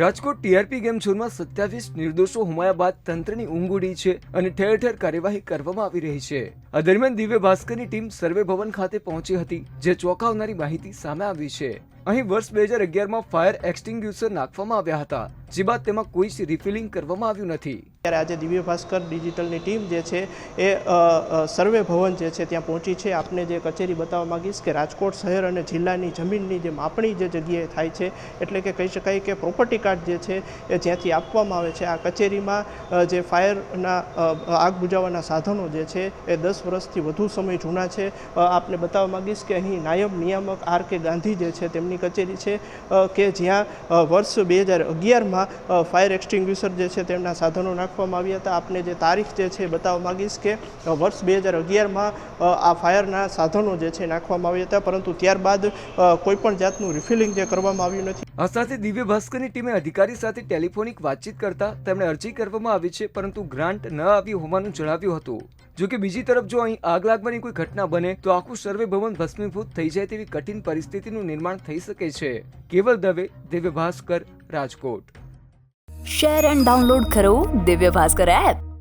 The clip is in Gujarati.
રાજકોટ ટીઆરપી ગેમ ઝોનમાં સત્યાવીસ નિર્દોષો હુમાયા બાદ તંત્રની ઊંઘ ઉડી છે અને ઠેર ઠેર કાર્યવાહી કરવામાં આવી રહી છે. આ દરમિયાન દિવ્ય ભાસ્કરની ટીમ સર્વે ભવન ખાતે પહોંચી હતી, જે ચોંકાવનારી માહિતી સામે આવી છે. અહીં વર્ષ બે હજાર અગિયારમાં ફાયર એક્સટિંગ્યુશર નાખવામાં આવ્યા હતા. જે બાદ તેમાં કોઈ જ રિફિલિંગ કરવામાં આવ્યું નથી. ત્યારે આજે દિવ્ય ભાસ્કર ડિજિટલની ટીમ જે છે એ સર્વે ભવન જે છે ત્યાં પહોંચી છે. આપને જે કચેરી બતાવવા માંગીશ કે રાજકોટ શહેર અને જિલ્લાની જમીનની જે માપણી જે જગ્યાએ થાય છે, એટલે કે કહી શકાય કે પ્રોપર્ટી કાર્ડ જે છે એ જ્યાંથી આપવામાં આવે છે. આ કચેરીમાં જે ફાયરના આગ બુજાવવાના સાધનો જે છે એ દસ વર્ષથી વધુ સમય જૂના છે. આપને બતાવવા માંગીશ કે અહીં નાયબ નિયામક આર કે ગાંધી જે છે, તેમની કચેરી છે કે જ્યાં વર્ષ બે હજાર અગિયારમાં ફાયર એક્સટિંગ્યુશર જે છે તેમના સાધનો નાખવામાં આવ્યા હતા. આપને જે તારીખ જે છે બતાવવા માગીશ કે વર્ષ બે હજાર અગિયારમાં આ ફાયરના સાધનો જે છે નાખવામાં આવ્યા હતા. પરંતુ ત્યારબાદ કોઈપણ કોઈ પણ જાતનું રિફિલિંગ જે કરવામાં આવ્યું નથી. આ સાથે દિવ્ય ભાસ્કરની ટીમે અધિકારી સાથે ટેલિફોનિક વાતચીત કરતા તેમણે અરજી કરવામાં આવી છે, પરંતુ ગ્રાન્ટ ન આવી હોવાનું જણાવ્યું હતું. જો કે બીજી તરફ જો અહીં આગ લાગવાની કોઈ ઘટના બને, તો આખું સર્વે ભવન ભસ્મીભૂત થઈ જાય તેવી કઠિન પરિસ્થિતિનું નિર્માણ થઈ શકે છે. Keval Dave, Divya Bhaskar, Rajkot. Share and download કરો દિવ્ય ભાસ્કર એપ.